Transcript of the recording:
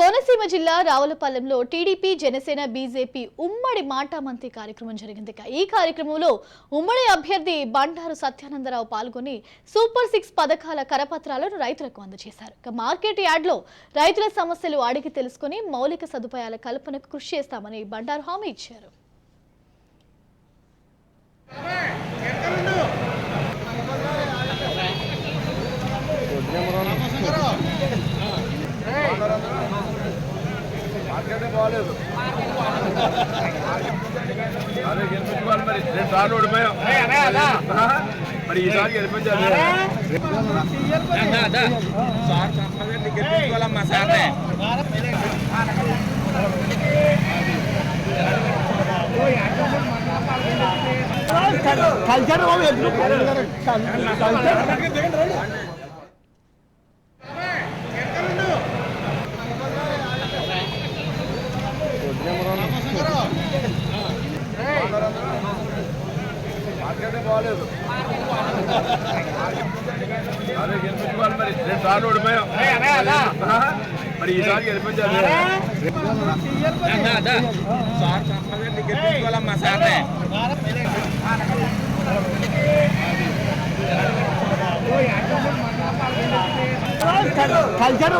కోనసీమ జిల్లా రావులపాలెంలో TDP Janasena BJP ఉమ్మడి మాటామంతి కార్యక్రమం జరిగింది. ఈ కార్యక్రమంలో ఉమ్మడి అభ్యర్థి బండారు సత్యానందరావు పాల్గొని సూపర్ సిక్స్ పథకాల కరపత్రాలను రైతులకు అందజేశారు. మార్కెట్ యార్డ్లో రైతుల సమస్యలు అడిగి తెలుసుకుని మౌలిక సదుపాయాల కల్పనకు కృషి చేస్తామని బండారు హామీ ఇచ్చారు. మార్కెటే బాగాలేదు అదే గెలిపించుకోవాలి మరి? రెండు సార్లు ఓడిపోయాం? మరి ఈసారి గెలిపించాలి సార్ కంపల్సరీ గెలిపించుకోవాలమ్మా సార్నే కల్చర్. కల్చర్ మార్కెటే బాగాలేదు అదే గెలిపించుకోవాలి మరి? రెండు సార్లు ఓడిపోయాం? మరి ఈసారి గెలిపించాలి గెలిపించుకోవాలమ్మా సార్నే కల్చర్ కల్చర్